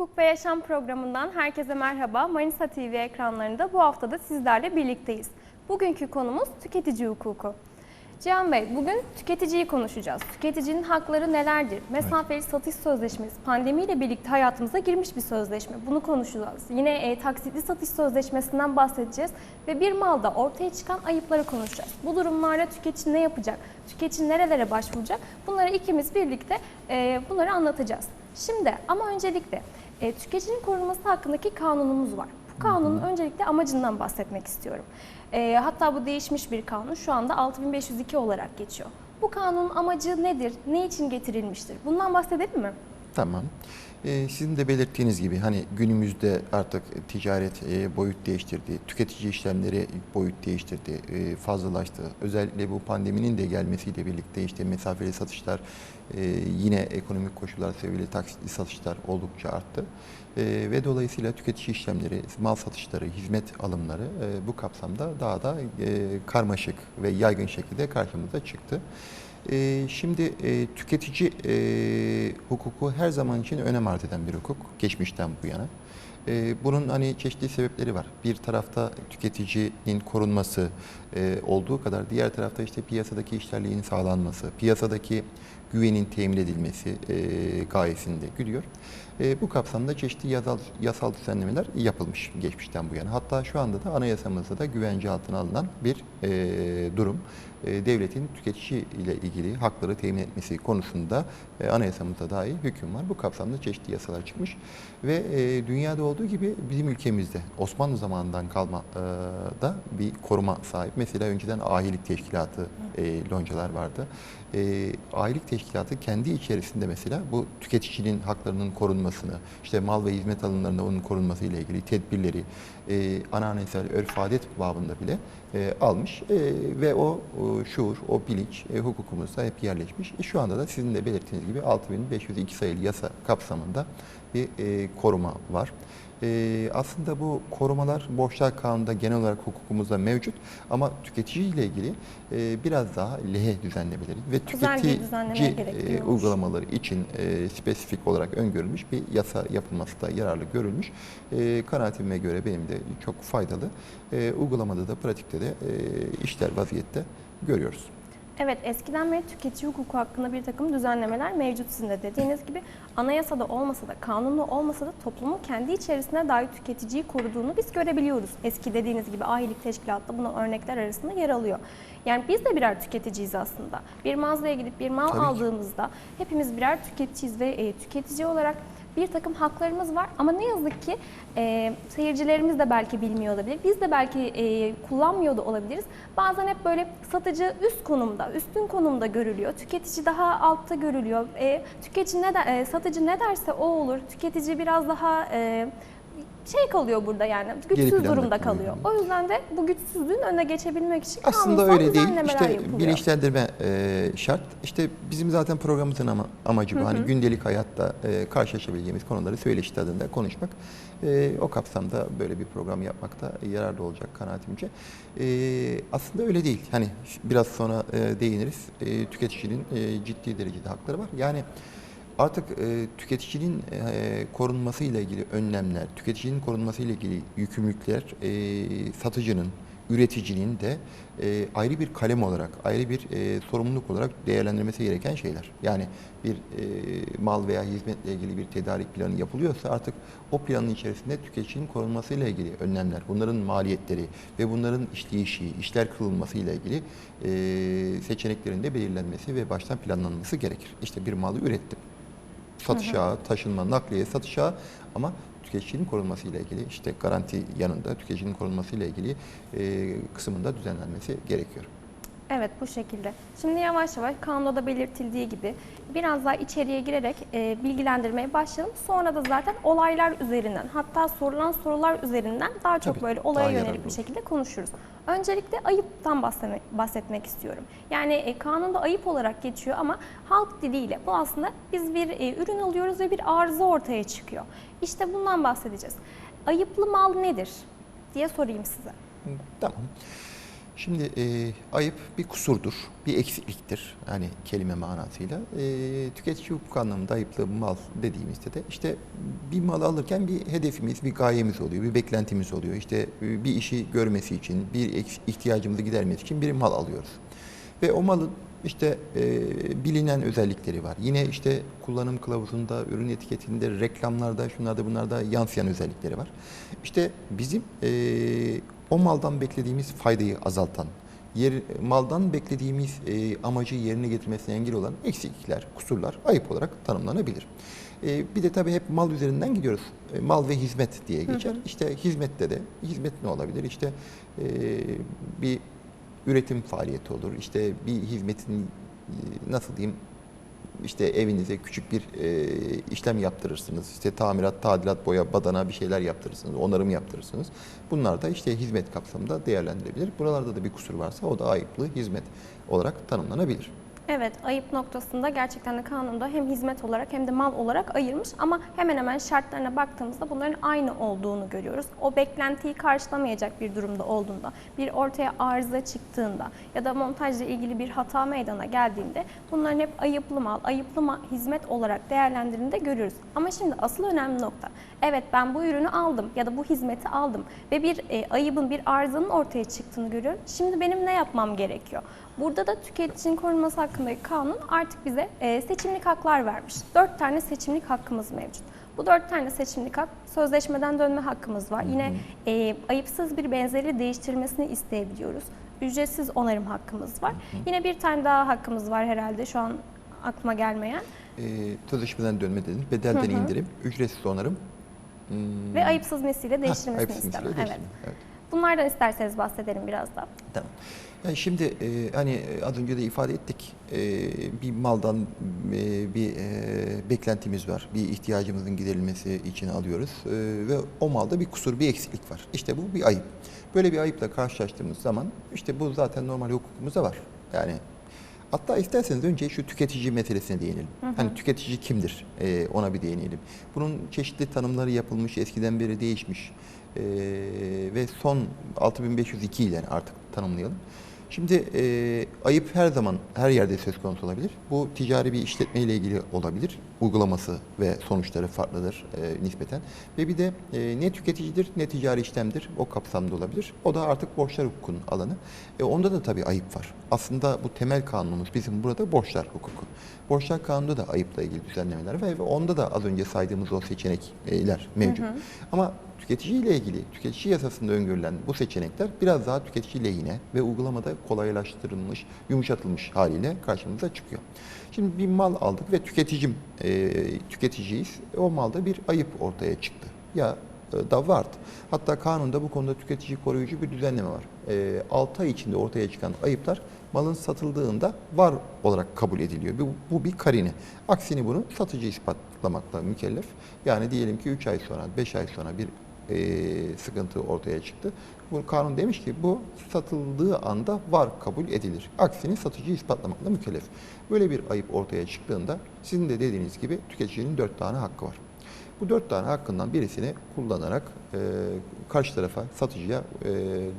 Hukuk ve Yaşam programından herkese merhaba. Manisa TV ekranlarında bu hafta da sizlerle birlikteyiz. Bugünkü konumuz tüketici hukuku. Cihan Bey, bugün tüketiciyi konuşacağız. Tüketicinin hakları nelerdir? Mesafeli satış sözleşmesi pandemiyle birlikte hayatımıza girmiş bir sözleşme. Bunu konuşacağız. Yine e, taksitli satış sözleşmesinden bahsedeceğiz ve bir malda ortaya çıkan ayıpları konuşacağız. Bu durumlarda tüketici ne yapacak? Tüketici nerelere başvuracak? Bunları ikimiz birlikte e, bunları anlatacağız. Şimdi ama öncelikle e, tüketicinin korunması hakkındaki kanunumuz var. Bu kanunun öncelikle amacından bahsetmek istiyorum. E, hatta bu değişmiş bir kanun. Şu anda 6502 olarak geçiyor. Bu kanunun amacı nedir? Ne için getirilmiştir? Bundan bahsedelim mi? Tamam. Ee, sizin de belirttiğiniz gibi hani günümüzde artık ticaret e, boyut değiştirdi, tüketici işlemleri boyut değiştirdi, e, fazlalaştı. Özellikle bu pandeminin de gelmesiyle birlikte işte mesafeli satışlar, e, yine ekonomik koşullar sebebiyle taksitli satışlar oldukça arttı. E, ve dolayısıyla tüketici işlemleri, mal satışları, hizmet alımları bu kapsamda daha da karmaşık ve yaygın şekilde karşımıza çıktı. Ee, Şimdi e, tüketici e, hukuku her zaman için önem arz eden bir hukuk geçmişten bu yana. E, Bunun hani çeşitli sebepleri var. Bir tarafta tüketicinin korunması olduğu kadar diğer tarafta işte piyasadaki işlerliğin sağlanması, piyasadaki güvenin temin edilmesi gayesinde güdüyor. E, bu kapsamda çeşitli yasal, yasal düzenlemeler yapılmış geçmişten bu yana. Hatta şu anda da anayasamızda da güvence altına alınan bir durum. E, devletin tüketici ile ilgili hakları temin etmesi konusunda e, anayasamızda dahi hüküm var. Bu kapsamda çeşitli yasalar çıkmış ve e, dünyada olduğu gibi bizim ülkemizde Osmanlı zamanından kalma da bir koruma sahip. Mesela önceden ahilik teşkilatı loncalar vardı. E, ahilik teşkilatı kendi içerisinde mesela bu tüketicinin haklarının korunmasını, işte mal ve hizmet alımlarında onun korunması ile ilgili tedbirleri e, ananesel örf adet babında bile e, almış e, ve o, o şuur, o bilinç e, hukukumuzda hep yerleşmiş. E, şu anda da sizin de belirttiğiniz gibi 6502 sayılı yasa kapsamında bir e, koruma var. E, aslında bu korumalar borçlar kanununda genel olarak hukukumuzda mevcut ama tüketici ile ilgili e, biraz daha lehe düzenlemeleri ve tüketici e, uygulamaları için e, spesifik olarak öngörülmüş bir yasa yapılması da yararlı görülmüş. E, kanaatime göre benim de çok faydalı. E, uygulamada da pratikte de e, işler vaziyette görüyoruz. Evet, eskiden beri tüketici hukuku hakkında bir takım düzenlemeler mevcut sizin de dediğiniz gibi. Anayasada olmasa da, kanunlu olmasa da toplumun kendi içerisinde dahi tüketiciyi koruduğunu biz görebiliyoruz. Eski dediğiniz gibi ahilik teşkilatı buna örnekler arasında yer alıyor. Yani biz de birer tüketiciyiz aslında. Bir mağazaya gidip bir mal Tabii ki. aldığımızda hepimiz birer tüketiciyiz ve e, tüketici olarak bir takım haklarımız var ama ne yazık ki e, seyircilerimiz de belki bilmiyor olabilir. Biz de belki e, kullanmıyor da olabiliriz. Bazen hep böyle satıcı üst konumda, üstün konumda görülüyor. Tüketici daha altta görülüyor. E, tüketici ne de, e, satıcı ne derse o olur. Tüketici biraz daha e, şey kalıyor burada yani güçsüz planda durumda kalıyor. kalıyor. O yüzden de bu güçsüzlüğün önüne geçebilmek için Aslında öyle değil. İşte yapılıyor. bilinçlendirme e, şart. İşte bizim zaten programımızın ama, amacı bu. Hani gündelik hayatta e, karşılaşabileceğimiz konuları söyleşi tadında konuşmak. E, o kapsamda böyle bir program yapmakta yararlı olacak kanaatimce. E, aslında öyle değil. Hani biraz sonra e, değiniriz. E, tüketicinin e, ciddi derecede hakları var. Yani Artık e, tüketicinin e, korunması ile ilgili önlemler, tüketicinin korunması ile ilgili yükümlülükler e, satıcının, üreticinin de e, ayrı bir kalem olarak, ayrı bir e, sorumluluk olarak değerlendirmesi gereken şeyler. Yani bir e, mal veya hizmetle ilgili bir tedarik planı yapılıyorsa artık o planın içerisinde tüketicinin korunması ile ilgili önlemler, bunların maliyetleri ve bunların işleyişi, işler kılınması ile ilgili e, seçeneklerin de belirlenmesi ve baştan planlanması gerekir. İşte bir malı ürettim satış ağı, taşınma, nakliye, satış ağı ama tüketicinin korunması ile ilgili işte garanti yanında tüketicinin korunması ile ilgili e, kısmında düzenlenmesi gerekiyor. Evet bu şekilde. Şimdi yavaş yavaş kanunda da belirtildiği gibi biraz daha içeriye girerek e, bilgilendirmeye başlayalım. Sonra da zaten olaylar üzerinden hatta sorulan sorular üzerinden daha çok Tabii, böyle olaya yönelik bir şekilde konuşuruz. Öncelikle ayıptan bahsetmek, bahsetmek istiyorum. Yani e, kanunda ayıp olarak geçiyor ama halk diliyle bu aslında biz bir e, ürün alıyoruz ve bir arıza ortaya çıkıyor. İşte bundan bahsedeceğiz. Ayıplı mal nedir diye sorayım size. Tamam. Şimdi e, ayıp bir kusurdur, bir eksikliktir. Hani kelime manasıyla. E, tüketici hukuk anlamında ayıplı mal dediğimizde de işte bir mal alırken bir hedefimiz, bir gayemiz oluyor, bir beklentimiz oluyor. İşte e, bir işi görmesi için, bir ihtiyacımızı gidermesi için bir mal alıyoruz. Ve o malın işte e, bilinen özellikleri var. Yine işte kullanım kılavuzunda, ürün etiketinde, reklamlarda, şunlarda bunlarda yansıyan özellikleri var. İşte bizim e, o maldan beklediğimiz faydayı azaltan, yer, maldan beklediğimiz e, amacı yerine getirmesine engel olan eksiklikler, kusurlar ayıp olarak tanımlanabilir. E, bir de tabii hep mal üzerinden gidiyoruz. E, mal ve hizmet diye geçer. İşte hizmette de hizmet ne olabilir? İşte e, bir üretim faaliyeti olur. İşte bir hizmetin e, nasıl diyeyim işte evinize küçük bir e, işlem yaptırırsınız. İşte tamirat, tadilat, boya, badana bir şeyler yaptırırsınız. Onarım yaptırırsınız. Bunlar da işte hizmet kapsamında değerlendirilebilir. Buralarda da bir kusur varsa o da ayıplı hizmet olarak tanımlanabilir. Evet, ayıp noktasında gerçekten de kanunda hem hizmet olarak hem de mal olarak ayırmış ama hemen hemen şartlarına baktığımızda bunların aynı olduğunu görüyoruz. O beklentiyi karşılamayacak bir durumda olduğunda, bir ortaya arıza çıktığında ya da montajla ilgili bir hata meydana geldiğinde bunların hep ayıplı mal, ayıplı ma- hizmet olarak değerlendirildiğinde görüyoruz. Ama şimdi asıl önemli nokta, evet ben bu ürünü aldım ya da bu hizmeti aldım ve bir e, ayıbın, bir arızanın ortaya çıktığını görüyorum. Şimdi benim ne yapmam gerekiyor? Burada da tüketicinin korunması hakkındaki kanun artık bize e, seçimlik haklar vermiş. Dört tane seçimlik hakkımız mevcut. Bu dört tane seçimlik hak, sözleşmeden dönme hakkımız var. Yine e, ayıpsız bir benzeri değiştirilmesini isteyebiliyoruz. Ücretsiz onarım hakkımız var. Yine bir tane daha hakkımız var herhalde şu an aklıma gelmeyen. E, sözleşmeden dönme dedin, bedelden indirim, ücretsiz onarım. Hmm, Ve ayıpsız misliyle heh, değiştirilmesini ayıpsız isteme. misliyle Evet. değiştirme, evet. Bunlardan isterseniz bahsedelim biraz da. Tamam. Yani şimdi e, hani az önce de ifade ettik e, bir maldan e, bir e, beklentimiz var. Bir ihtiyacımızın giderilmesi için alıyoruz E, ve o malda bir kusur, bir eksiklik var. İşte bu bir ayıp. Böyle bir ayıpla karşılaştığımız zaman işte bu zaten normal hukukumuzda var. Yani Hatta isterseniz önce şu tüketici meselesine değinelim. Hani tüketici kimdir? E, ona bir değinelim. Bunun çeşitli tanımları yapılmış, eskiden beri değişmiş E, ve son 6502 ile artık tanımlayalım. Şimdi e, ayıp her zaman her yerde söz konusu olabilir. Bu ticari bir işletme ile ilgili olabilir. Uygulaması ve sonuçları farklıdır e, nispeten. Ve bir de e, ne tüketicidir ne ticari işlemdir o kapsamda olabilir. O da artık borçlar hukukunun alanı. E, onda da tabii ayıp var. Aslında bu temel kanunumuz bizim burada borçlar hukuku. Borçlar kanununda da ayıpla ilgili düzenlemeler var ve onda da az önce saydığımız o seçenekler mevcut. Ama tüketici ile ilgili tüketici yasasında öngörülen bu seçenekler biraz daha tüketici lehine ve uygulamada kolaylaştırılmış, yumuşatılmış haliyle karşımıza çıkıyor. Şimdi bir mal aldık ve tüketicim, e, tüketiciyiz. O malda bir ayıp ortaya çıktı. Ya e, da vardı. Hatta kanunda bu konuda tüketici koruyucu bir düzenleme var. E, 6 ay içinde ortaya çıkan ayıplar malın satıldığında var olarak kabul ediliyor. Bu, bu bir karine. Aksini bunu satıcı ispatlamakla mükellef. Yani diyelim ki 3 ay sonra, 5 ay sonra bir e, sıkıntı ortaya çıktı. Bu kanun demiş ki bu satıldığı anda var kabul edilir. Aksini satıcı ispatlamakla mükellef. Böyle bir ayıp ortaya çıktığında sizin de dediğiniz gibi tüketicinin 4 tane hakkı var. Bu dört tane hakkından birisini kullanarak e, karşı tarafa, satıcıya, e,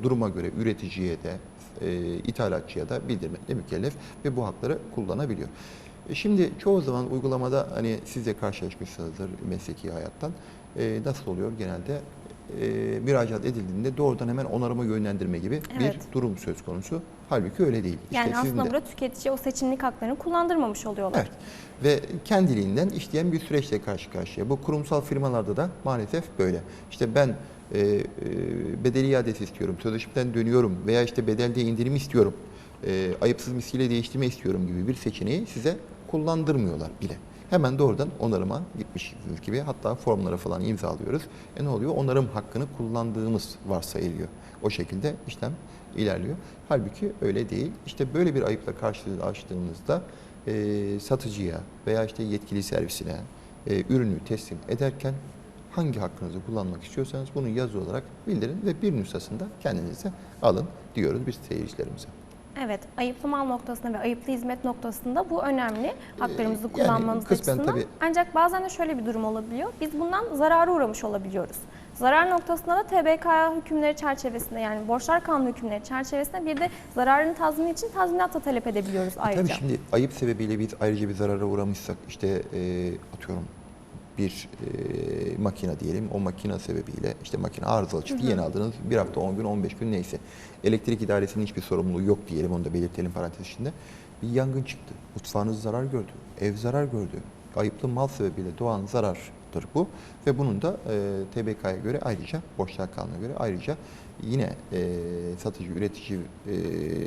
duruma göre üreticiye de, e, ithalatçıya da bildirmekle mükellef ve bu hakları kullanabiliyor. E, şimdi çoğu zaman uygulamada hani siz de karşılaşmışsınızdır mesleki hayattan. E, nasıl oluyor genelde? E, müracaat edildiğinde doğrudan hemen onarıma yönlendirme gibi Evet. bir durum söz konusu. Halbuki öyle değil. İşte Yani sizin aslında de- burada tüketiciye o seçimlik haklarını kullandırmamış oluyorlar. Evet. Ve kendiliğinden işleyen bir süreçle karşı karşıya. Bu kurumsal firmalarda da maalesef böyle. İşte ben e, e, bedeli iadesi istiyorum, sözleşmeden dönüyorum veya işte bedelde indirim istiyorum, e, ayıpsız misliyle değiştirme istiyorum gibi bir seçeneği size kullandırmıyorlar bile. Hemen doğrudan onarıma gitmişsiniz gibi hatta formlara falan imzalıyoruz. E ne oluyor? Onarım hakkını kullandığımız varsayılıyor. O şekilde işlem ilerliyor. Halbuki öyle değil. İşte böyle bir ayıpla karşılaştığımızda e, satıcıya veya işte yetkili servisine e, ürünü teslim ederken hangi hakkınızı kullanmak istiyorsanız bunu yazı olarak bildirin ve bir nüshasında kendinize alın diyoruz biz seyircilerimize. Evet, ayıplı mal noktasında ve ayıplı hizmet noktasında bu önemli. Haklarımızı yani kullanmamız kısmen açısından. tabii- Ancak bazen de şöyle bir durum olabiliyor. Biz bundan zarara uğramış olabiliyoruz. Zarar noktasında da TBK hükümleri çerçevesinde yani borçlar kanunu hükümleri çerçevesinde bir de zararın tazmini için tazminat da talep edebiliyoruz ayrıca. E, Tabii şimdi ayıp sebebiyle biz ayrıca bir zarara uğramışsak işte e, atıyorum bir e, makine diyelim. O makine sebebiyle işte makine arızalı çıktı yeni aldınız bir hafta 10 gün 15 gün neyse. Elektrik idaresinin hiçbir sorumluluğu yok diyelim onu da belirtelim parantez içinde. Bir yangın çıktı. Mutfağınız zarar gördü ev zarar gördü. Ayıplı mal sebebiyle doğan zarardır bu. Ve bunun da e, TBK'ya göre ayrıca borçlar kanuna göre ayrıca yine e, satıcı üretici e,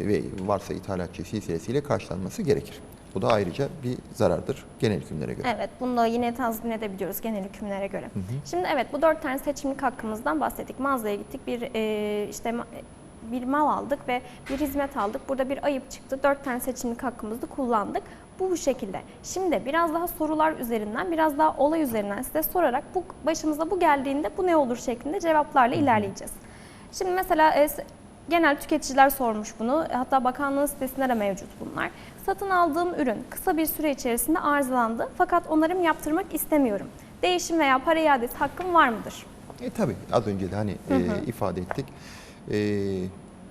ve varsa ithalatçı silsilesiyle karşılanması gerekir. Bu da ayrıca bir zarardır genel hükümlere göre. Evet, bunu da yine tazmin edebiliyoruz genel hükümlere göre. Şimdi evet bu dört tane seçimlik hakkımızdan bahsettik. Mağazaya gittik, bir e, işte bir mal aldık ve bir hizmet aldık. Burada bir ayıp çıktı. Dört tane seçimlik hakkımızı kullandık. Bu bu şekilde. Şimdi biraz daha sorular üzerinden, biraz daha olay üzerinden size sorarak bu başımıza bu geldiğinde bu ne olur şeklinde cevaplarla ilerleyeceğiz. Şimdi mesela e, genel tüketiciler sormuş bunu. Hatta bakanlığın sitesinde de mevcut bunlar. Satın aldığım ürün kısa bir süre içerisinde arızalandı fakat onarım yaptırmak istemiyorum. Değişim veya para iadesi hakkım var mıdır? E tabii az önce de hani e, ifade ettik. E,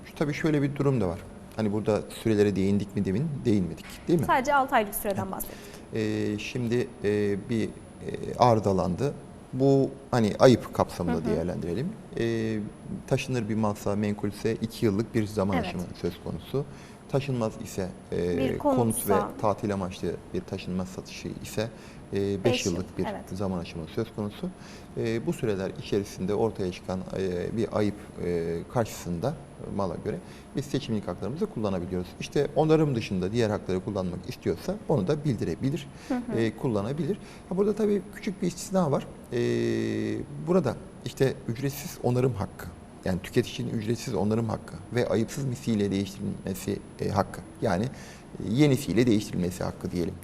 şu, tabii şöyle bir durum da var. Hani burada sürelere değindik mi demin? Değinmedik değil mi? Sadece 6 aylık süreden bahsettik. E, şimdi e, bir e, arızalandı. Bu hani ayıp kapsamında değerlendirelim. E, taşınır bir malsa, menkulse 2 yıllık bir zaman Evet. aşımı söz konusu. Taşınmaz ise e, Bir konut ve tatil amaçlı bir taşınmaz satışı ise 5 Beş yıllık yıl, bir evet. zaman aşımı söz konusu. E, bu süreler içerisinde ortaya çıkan e, bir ayıp e, karşısında e, mala göre biz seçimlik haklarımızı kullanabiliyoruz. İşte onarım dışında diğer hakları kullanmak istiyorsa onu da bildirebilir, e, kullanabilir. Ha, burada tabii küçük bir istisna var. E, burada işte ücretsiz onarım hakkı. Yani tüketicinin ücretsiz onarım hakkı ve ayıpsız misliyle değiştirilmesi e, hakkı. Yani e, yenisiyle değiştirilmesi hakkı diyelim.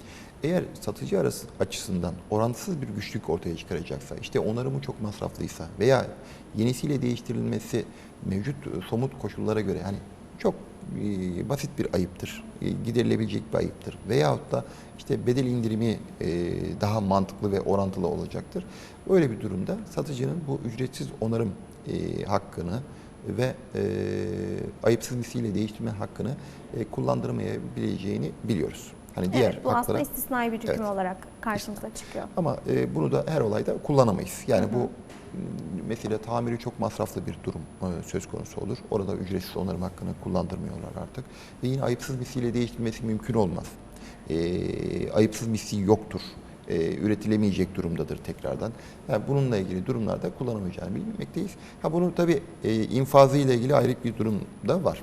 Eğer satıcı arası açısından orantısız bir güçlük ortaya çıkaracaksa, işte onarımı çok masraflıysa veya yenisiyle değiştirilmesi mevcut e, somut koşullara göre hani çok e, basit bir ayıptır, e, giderilebilecek bir ayıptır veyahut da işte bedel indirimi e, daha mantıklı ve orantılı olacaktır. Öyle bir durumda satıcının bu ücretsiz onarım e, hakkını ve e, ayıpsız misliyle değiştirme hakkını e, kullandırmayabileceğini biliyoruz. Hani diğer evet, bu aslında haklara istisnai bir hüküm Evet. olarak karşımıza çıkıyor. ama e, bunu da her olayda kullanamayız. Yani bu m, mesela tamiri çok masraflı bir durum e, söz konusu olur. Orada ücretsiz onarım hakkını kullandırmıyorlar artık. Ve yine ayıpsız misliyle değiştirmesi mümkün olmaz. E, ayıpsız misli yoktur. E, üretilemeyecek durumdadır tekrardan. Yani bununla ilgili durumlarda kullanamayacağını bilmekteyiz. Ha bunun tabii e, infazı ile ilgili ayrı bir durum da var.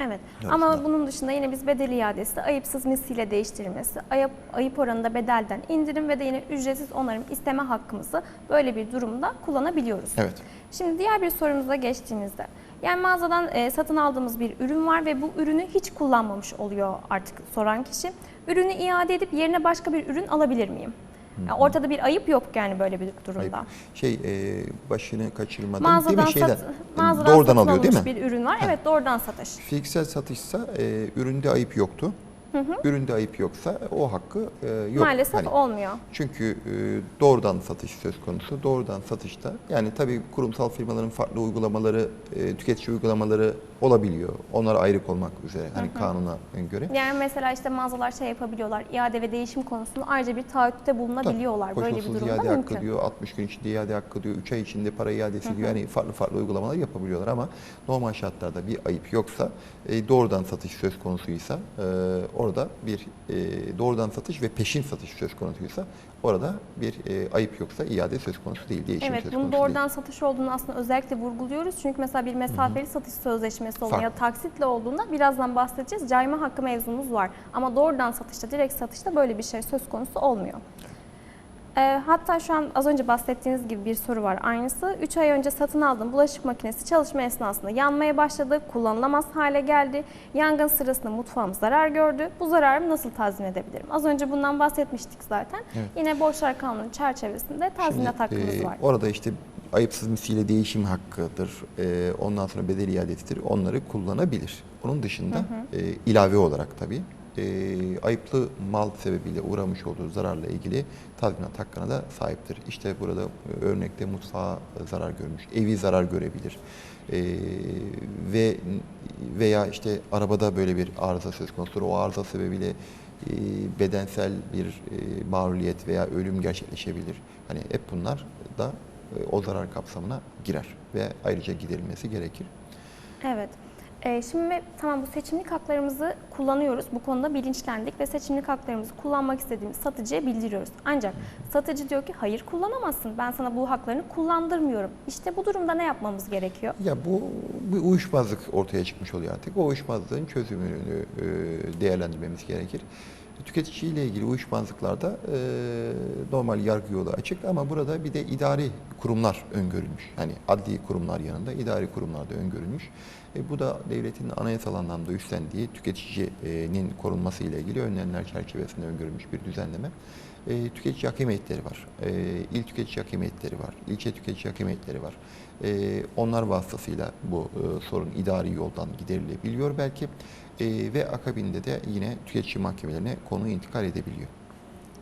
Evet. Evet, Ama bunun dışında yine biz bedel iadesi, ayıpsız misliyle değiştirilmesi, ayıp, ayıp oranında bedelden indirim ve de yine ücretsiz onarım isteme hakkımızı böyle bir durumda kullanabiliyoruz. Evet. Şimdi diğer bir sorumuza geçtiğimizde, yani mağazadan e, satın aldığımız bir ürün var ve bu ürünü hiç kullanmamış oluyor artık soran kişi. Ürünü iade edip yerine başka bir ürün alabilir miyim? Yani ortada bir ayıp yok yani böyle bir durumda. Ayıp. Şey e, başını kaçırmadan Mağazadan, değil mi şeyden? sat, mağazadan doğrudan alıyor değil mi? bir ürün var. Evet doğrudan satış. Fiziksel satışsa e, üründe ayıp yoktu. Üründe ayıp yoksa o hakkı e, yok. Maalesef Hani olmuyor. çünkü e, doğrudan satış söz konusu. Doğrudan satışta yani tabii kurumsal firmaların farklı uygulamaları, e, tüketici uygulamaları olabiliyor. Onlar ayrık olmak üzere hani kanuna göre. Yani mesela işte mağazalar şey yapabiliyorlar, iade ve değişim konusunda ayrıca bir taahhütte bulunabiliyorlar. Böyle bir durumda iade mümkün. hakkı diyor, 60 gün içinde iade hakkı diyor, 3 ay içinde para iadesi diyor. Yani farklı farklı uygulamalar yapabiliyorlar ama normal şartlarda bir ayıp yoksa, e, doğrudan satış söz konusuysa e, orada bir e, doğrudan satış ve peşin satış söz konusuysa orada bir e, ayıp yoksa iade söz konusu değil, değişim Evet, söz bunun doğrudan satış olduğunu aslında özellikle vurguluyoruz. Çünkü mesela bir mesafeli satış sözleşmesi olduğunda ya taksitle olduğunda birazdan bahsedeceğiz. Cayma hakkı mevzumuz var. Ama doğrudan satışta, direkt satışta böyle bir şey söz konusu olmuyor. Ee, hatta şu an az önce bahsettiğiniz gibi bir soru var aynısı. 3 ay önce satın aldığım bulaşık makinesi çalışma esnasında yanmaya başladı, kullanılamaz hale geldi. Yangın sırasında mutfağım zarar gördü. Bu zararımı nasıl tazmin edebilirim? Az önce bundan bahsetmiştik zaten. Evet. Yine borçlar kanunu çerçevesinde tazminat Şimdi, hakkımız e, var. Orada işte ayıpsız misliyle değişim hakkıdır. E, ondan sonra bedel iadesidir. Onları kullanabilir. Onun dışında e, ilave olarak tabii e, ayıplı mal sebebiyle uğramış olduğu zararla ilgili tazminat hakkına da sahiptir. İşte burada e, örnekte mutfağa zarar görmüş, evi zarar görebilir. E, ve veya işte arabada böyle bir arıza söz konusudur. O arıza sebebiyle e, bedensel bir e, mağluliyet veya ölüm gerçekleşebilir. Hani hep bunlar da e, o zarar kapsamına girer ve ayrıca giderilmesi gerekir. Evet. Ee, şimdi tamam bu seçimlik haklarımızı kullanıyoruz. Bu konuda bilinçlendik ve seçimlik haklarımızı kullanmak istediğimiz satıcıya bildiriyoruz. Ancak satıcı diyor ki hayır kullanamazsın. Ben sana bu haklarını kullandırmıyorum. İşte bu durumda ne yapmamız gerekiyor? Ya bu bir uyuşmazlık ortaya çıkmış oluyor artık. O uyuşmazlığın çözümünü e, değerlendirmemiz gerekir. Tüketici ile ilgili uyuşmazlıklarda e, normal yargı yolu açık ama burada bir de idari kurumlar öngörülmüş. Hani adli kurumlar yanında idari kurumlar da öngörülmüş. E, bu da devletin anayasal anlamda üstlendiği tüketicinin korunması ile ilgili önlemler çerçevesinde öngörülmüş bir düzenleme. E, tüketici hakem heyetleri var. E, il tüketici hakem heyetleri var. ilçe tüketici hakem heyetleri var. E, onlar vasıtasıyla bu e, sorun idari yoldan giderilebiliyor belki. E, ve akabinde de yine tüketici mahkemelerine konu intikal edebiliyor.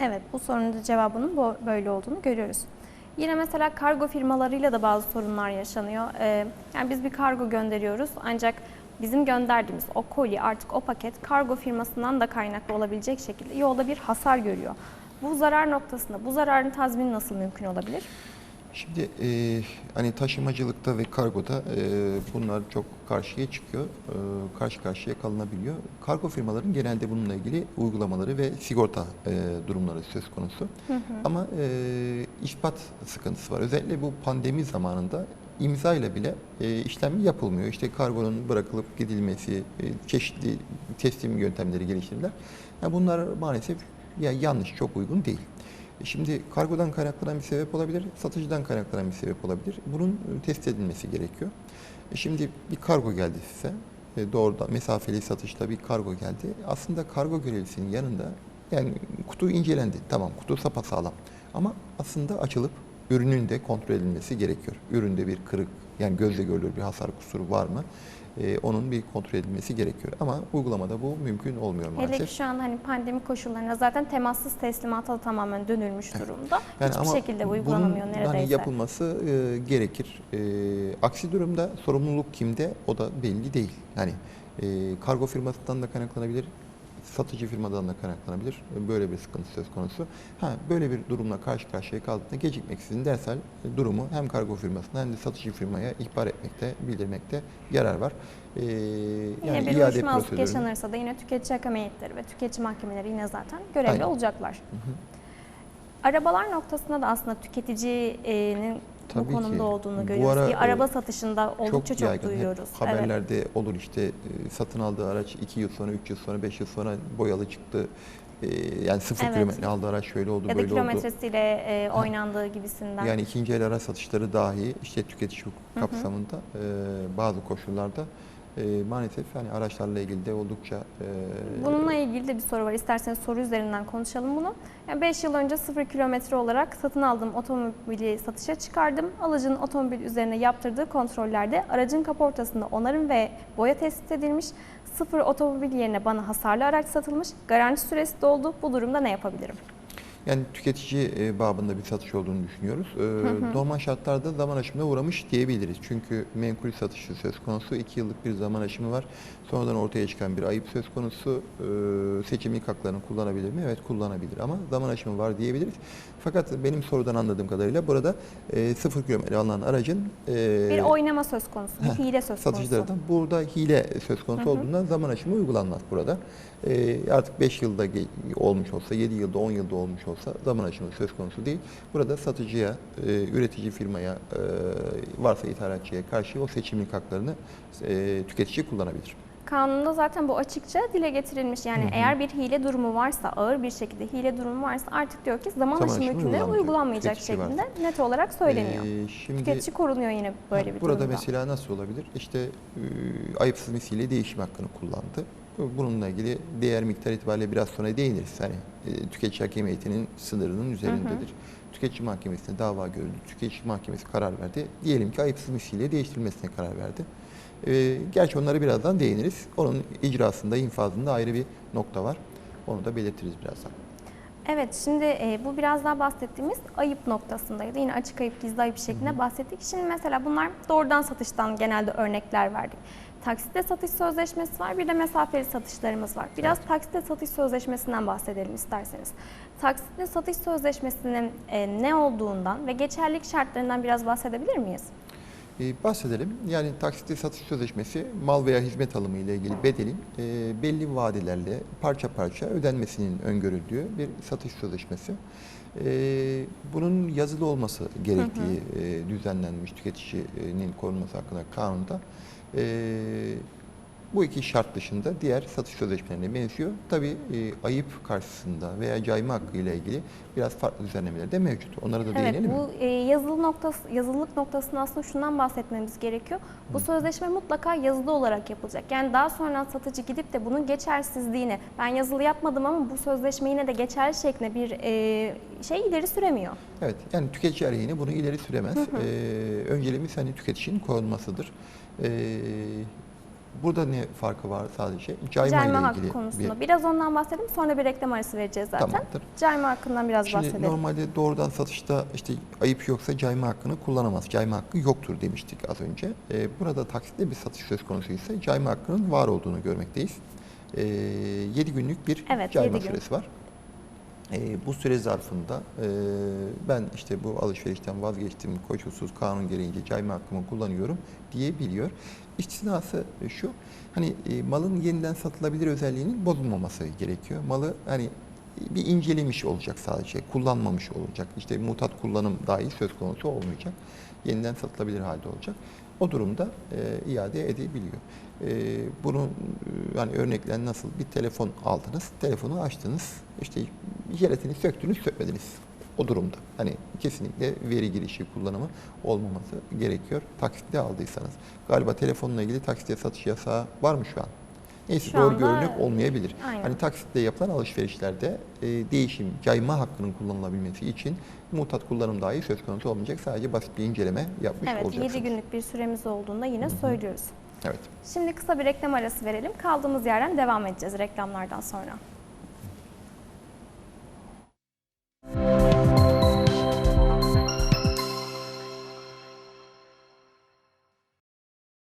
Evet, bu sorunun cevabının böyle olduğunu görüyoruz. Yine mesela kargo firmalarıyla da bazı sorunlar yaşanıyor. Ee, yani biz bir kargo gönderiyoruz ancak bizim gönderdiğimiz o koli artık o paket kargo firmasından da kaynaklı olabilecek şekilde yolda bir hasar görüyor. Bu zarar noktasında bu zararın tazmini nasıl mümkün olabilir? Şimdi e, hani taşımacılıkta ve kargoda e, bunlar çok karşıya çıkıyor, e, karşı karşıya kalınabiliyor. Kargo firmaların genelde bununla ilgili uygulamaları ve sigorta e, durumları söz konusu. Ama e, ispat sıkıntısı var. Özellikle bu pandemi zamanında imza ile bile e, işlem yapılmıyor. İşte kargonun bırakılıp gidilmesi, e, çeşitli teslim yöntemleri geliştirdiler. Yani bunlar maalesef ya yanlış, çok uygun değil. Şimdi kargodan kaynaklanan bir sebep olabilir, satıcıdan kaynaklanan bir sebep olabilir. Bunun e, test edilmesi gerekiyor. E, Şimdi bir kargo geldi size. E, Doğrudan mesafeli satışta bir kargo geldi. Aslında kargo görevlisinin yanında yani kutu incelendi. Tamam kutu sapasağlam. Ama aslında açılıp ürünün de kontrol edilmesi gerekiyor. Üründe bir kırık yani gözle görülür bir hasar kusuru var mı? E, onun bir kontrol edilmesi gerekiyor. Ama uygulamada bu mümkün olmuyor Hele maalesef. ki şu an hani pandemi koşullarında zaten temassız teslimata da tamamen dönülmüş durumda. Hiçbir şekilde uygulanamıyor bunun neredeyse. Hani yapılması e, gerekir. E, aksi durumda sorumluluk kimde o da belli değil. Yani e, kargo firmasından da kaynaklanabilir, satıcı firmadan da kaynaklanabilir. Böyle bir sıkıntı söz konusu. Ha böyle bir durumla karşı karşıya kaldığında gecikmeksizin derhal durumu hem kargo firmasına hem de satıcı firmaya ihbar etmekte, bildirmekte yarar var. E, Yine bir uyuşmazlık yaşanırsa da yine tüketici hakem heyetleri ve tüketici mahkemeleri yine zaten görevli Aynen. olacaklar. Arabalar noktasında da aslında tüketicinin bu Tabii konumda ki. olduğunu Bu görüyoruz. ara, bir e, araba satışında oldukça çok, yaygın. Hep duyuyoruz. Evet. haberlerde olur işte e, satın aldığı araç 2 yıl sonra, 3 yıl sonra, 5 yıl sonra boyalı çıktı. E, Yani sıfır Evet. kilometre aldığı araç şöyle oldu, Ya da böyle oldu. kilometresiyle e, oynandığı gibisinden. Yani ikinci el araç satışları dahi işte tüketici hukuk kapsamında e, bazı koşullarda e, maalesef hani araçlarla ilgili de oldukça e, Bununla ilgili de bir soru var. İsterseniz soru üzerinden konuşalım bunu. 5 yıl önce 0 kilometre olarak satın aldığım otomobili satışa çıkardım. Alıcının otomobil üzerine yaptırdığı kontrollerde aracın kaportasında onarım ve boya tespit edilmiş. Sıfır otomobil yerine bana hasarlı araç satılmış. Garanti süresi doldu. Bu durumda ne yapabilirim? Yani tüketici e, babında bir satış olduğunu düşünüyoruz. E, Normal şartlarda zaman aşımına uğramış diyebiliriz. Çünkü menkul satışı söz konusu. 2 yıllık bir zaman aşımı var. Sonradan ortaya çıkan bir ayıp söz konusu. E, seçimlik haklarını kullanabilir mi? Evet kullanabilir ama zaman aşımı var diyebiliriz. Fakat benim sorudan anladığım kadarıyla burada e, 0 kilometre alınan aracın e, Bir oynama söz konusu, bir hile söz konusu. tarafından burada hile söz konusu Hı hı. olduğundan zaman aşımı uygulanmaz burada. Ee, artık 5 yılda olmuş olsa, 7 yılda, 10 yılda olmuş olsa zaman aşımı söz konusu değil. Burada satıcıya, e, üretici firmaya, e, varsa ithalatçıya karşı o seçimlik haklarını e, tüketici kullanabilir. Kanunda zaten bu açıkça dile getirilmiş. Yani Hı hı. eğer bir hile durumu varsa, ağır bir şekilde hile durumu varsa artık diyor ki zaman, Zaman aşımı hükümleri uygulanmayacak, tüketici şeklinde net olarak söyleniyor. Ee, şimdi Tüketici korunuyor yine böyle Ha, bir Burada durumda. mesela nasıl olabilir? İşte e, ayıpsız misliyle değişim hakkını kullandı. Bununla ilgili değer miktar itibariyle biraz sonra değiniriz. Hani e, tüketici hakem heyetinin sınırının üzerindedir. Tüketici mahkemesine dava görüldü. Tüketici mahkemesi karar verdi. Diyelim ki ayıpsız misliyle değiştirilmesine karar verdi. E, gerçi onlara birazdan değiniriz. Onun icrasında, infazında ayrı bir nokta var. Onu da belirtiriz birazdan. Evet, şimdi e, bu biraz daha bahsettiğimiz ayıp noktasındaydı. Yine açık ayıp, gizli ayıp şeklinde bahsettik. Şimdi mesela bunlar doğrudan satıştan genelde örnekler verdik. Taksitle satış sözleşmesi var, bir de mesafeli satışlarımız var. Biraz taksitle satış sözleşmesinden bahsedelim isterseniz. Taksitle satış sözleşmesinin e, ne olduğundan ve geçerlilik şartlarından biraz bahsedebilir miyiz? Ee, bahsedelim. Yani taksitli satış sözleşmesi mal veya hizmet alımı ile ilgili bedelin e, belli vadelerle parça parça ödenmesinin öngörüldüğü bir satış sözleşmesi. Ee, bunun yazılı olması gerektiği e, düzenlenmiş tüketicinin korunması hakkında kanunda. Ee, bu iki şart dışında diğer satış sözleşmelerine benziyor. Tabii e, ayıp karşısında veya cayma hakkı ile ilgili biraz farklı düzenlemeler de mevcut. Onlara da Evet, değinelim mi? bu e, yazılı noktası, yazılılık noktasında aslında şundan bahsetmemiz gerekiyor. Bu sözleşme mutlaka yazılı olarak yapılacak. Yani daha sonra satıcı gidip de bunun geçersizliğini, ben yazılı yapmadım ama bu sözleşme yine de geçerli şeklinde bir e, şey ileri süremiyor. Evet, yani tüketici aleyhine bunu ileri süremez. Ee, önceliğimiz hani tüketicinin korunmasıdır. Ee, burada ne farkı var sadece? Cayma, Cayma ile hakkı ilgili konusunda. Biraz ondan bahsedelim sonra bir reklam arası vereceğiz zaten. Tamamdır. Cayma hakkından biraz Şimdi bahsedelim. normalde doğrudan satışta işte ayıp yoksa cayma hakkını kullanamaz. Cayma hakkı yoktur demiştik az önce. Ee, burada taksitli bir satış söz konusu ise cayma hakkının var olduğunu görmekteyiz. Ee, 7 günlük bir Evet, cayma yedi gün. süresi var. Ee, bu süre zarfında e, ben işte bu alışverişten vazgeçtim, koşulsuz kanun gereğince cayma hakkımı kullanıyorum diyebiliyor. İstisnası şu, hani e, malın yeniden satılabilir özelliğinin bozulmaması gerekiyor. Malı hani bir incelemiş olacak sadece, kullanmamış olacak. İşte mutat kullanım dahi söz konusu olmayacak. Yeniden satılabilir halde olacak. O durumda e, iade edebiliyor. E, bunun e, yani örnekler nasıl? Bir telefon aldınız, telefonu açtınız, işte jelatini söktünüz, sökmediniz. O durumda hani kesinlikle veri girişi kullanımı olmaması gerekiyor. Taksitle aldıysanız. Galiba telefonla ilgili taksitle satış yasağı var mı şu an? Neyse Şu doğru anda- görünük olmayabilir. Aynen. Hani taksitle yapılan alışverişlerde e, değişim, cayma hakkının kullanılabilmesi için mutat kullanım dahi söz konusu olmayacak. Sadece basit bir inceleme yapmış Evet, olacaksınız. 7 günlük bir süremiz olduğunda yine söylüyoruz. Evet. Şimdi kısa bir reklam arası verelim. Kaldığımız yerden devam edeceğiz reklamlardan sonra.